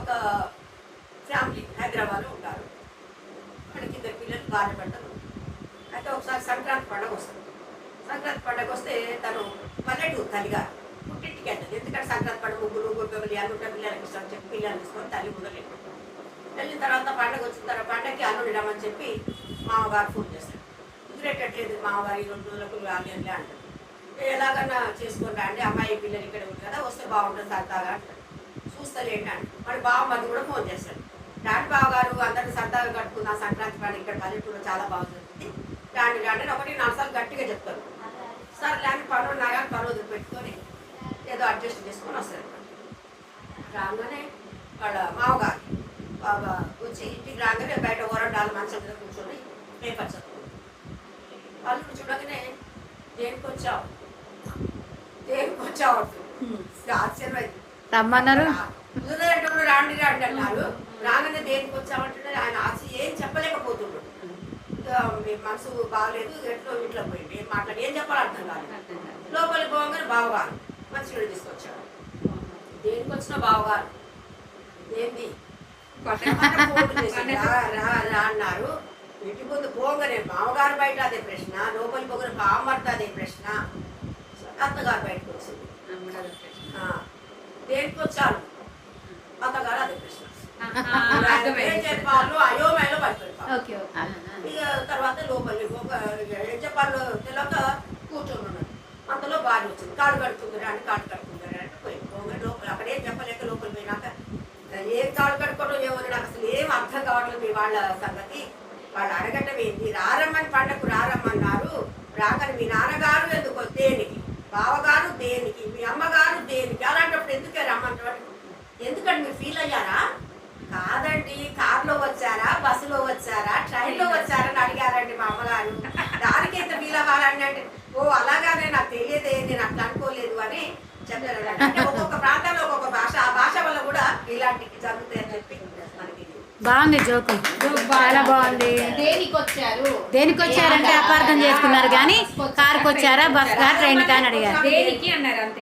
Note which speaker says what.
Speaker 1: ఒక ఫ్యామిలీ హైదరాబాద్లో ఉంటారు. మనకి ఇద్దరు పిల్లలు భార్య భర్తలు అయితే ఒకసారి సంక్రాంతి పండగ వస్తుంది. సంక్రాంతి పండగ వస్తే తను పల్లెటూరు తల్లిగా పుట్టింటికి వెళ్తుంది. ఎందుకంటే సంక్రాంతి పండుగ ముగ్గురు గొప్పలు అల్లుంట పిల్లలకి ఇష్టం చెప్పి పిల్లలు తీసుకొని తల్లి ముందర వెళ్ళిన తర్వాత పండగ వచ్చిన తర్వాత పండగకి అల్లుడు రమ్మని చెప్పి మామగారు ఫోన్ చేస్తాడు కుదిరేటట్లేదు మామగారు రెండు రోజులకు రాలి అంటారు. ఎలాగన్నా చేసుకుంటా రండి అమ్మాయి పిల్లలు ఇక్కడ ఉంది కదా వస్తే బాగుంటుంది సరదాగా అంటారు. చూస్తలేండి అంటే మరి బావమ్మది కూడా ఫోన్ చేస్తాడు. రాండి బావగారు అందరిని సరదాగా కట్టుకున్న సంక్రాంతి పండుగ ఇక్కడ పల్లెటూరు చాలా బాగుంటుంది. జరుగుతుంది రాండి అని ఒకటి నాలుగు గట్టిగా చెప్తారు. సరే లేని పనులు నా కానీ పనులు పెట్టుకొని ఏదో అడ్జస్ట్ చేసుకొని వస్తారు. రాగానే వాళ్ళ మామగారు బాబా వచ్చి ఇంటికి రాగానే బయట వరండాలు మంచం మీద కూర్చొని పేపర్ చదువు వాళ్ళు చూడగానే దేనికి వచ్చావు దేనికి వచ్చావు అంటారు.
Speaker 2: రమ్మన్నారు.
Speaker 1: రాండి రాండి అన్నారు. రాగానే దేనికి వచ్చామంటే ఆయన ఆశ ఏం చెప్పలేకపోతుండ్రు మీ మనసు బాగలేదు ఎట్లో ఇంట్లో పోయింది ఏం మాట్లాడి ఏం చెప్పాలి అర్థం కాదు లోపలికి పోగానే బావగారు మంచి నీళ్ళు తీసుకొచ్చాడు దేనికి వచ్చిన బావగారు ఏంది? రా రా రా అన్నారు. ఇంటి ముందు పోగానే మామగారు బయట అదే ప్రశ్న లోపలికి పోగానే బావమర్త అదే ప్రశ్న. అత్తగారు బయట దేనికి వచ్చారు అత్తగారు అదే ప్రశ్న చెప్పాలో అయోమయంలో పడిపోయి
Speaker 3: ఓకే ఓకే.
Speaker 1: ఇక తర్వాత లోపలి చెప్పాలో తెలియక కూర్చొని ఉన్నాడు అంతలో భార్య వచ్చింది. కాడు కడుతుందిరా అని కాడు కడుతుందిరా అంటే పోయి పోగా లోపల అక్కడ ఏం చెప్పలేక లోపల పోయినాక ఏం కాడు కట్టుకోవడం ఏమో నాకు అసలు ఏం అర్థం కావట్లేదు మీ వాళ్ళ సంగతి. వాళ్ళు అడగటం ఏంటి రారమ్మని పండగకు రారమ్మన్నారు. రాకని మీ నాన్నగారు ఎందుకు దేనికి బావగారు దేనికి మీ అమ్మగారు దేనికి అలాంటప్పుడు ఎందుకే రమ్మంటారు ఎందుకంటే మీరు ఫీల్ అయ్యారా కాదండి కార్లో వచ్చారా బస్సులో వచ్చారా? ట్రైన్లో వచ్చారా అని అడిగారండి మా అమ్మగారు. దానికి ఎంత ఫీల్ అవ్వాలండి అంటే ఓ అలాగానే నాకు తెలియదే నేను అట్లా అనుకోలేదు అని చెప్పారు అంటే ఒక్కొక్క ప్రాంతంలో ఒక్కొక్క భాష ఆ భాష వల్ల కూడా ఇలాంటివి జరుగుతాయని చెప్పి మనకి
Speaker 2: బాగుంది జోకు. చాలా బాగుంది.
Speaker 3: దేనికి వచ్చారు
Speaker 2: దేనికి వచ్చారంటే అపార్థం చేసుకున్నారు కానీ కారుకి వచ్చారా బస్ కా ట్రైన్ కా అని అడిగారు.
Speaker 3: దేనికి అన్నారు అంతే?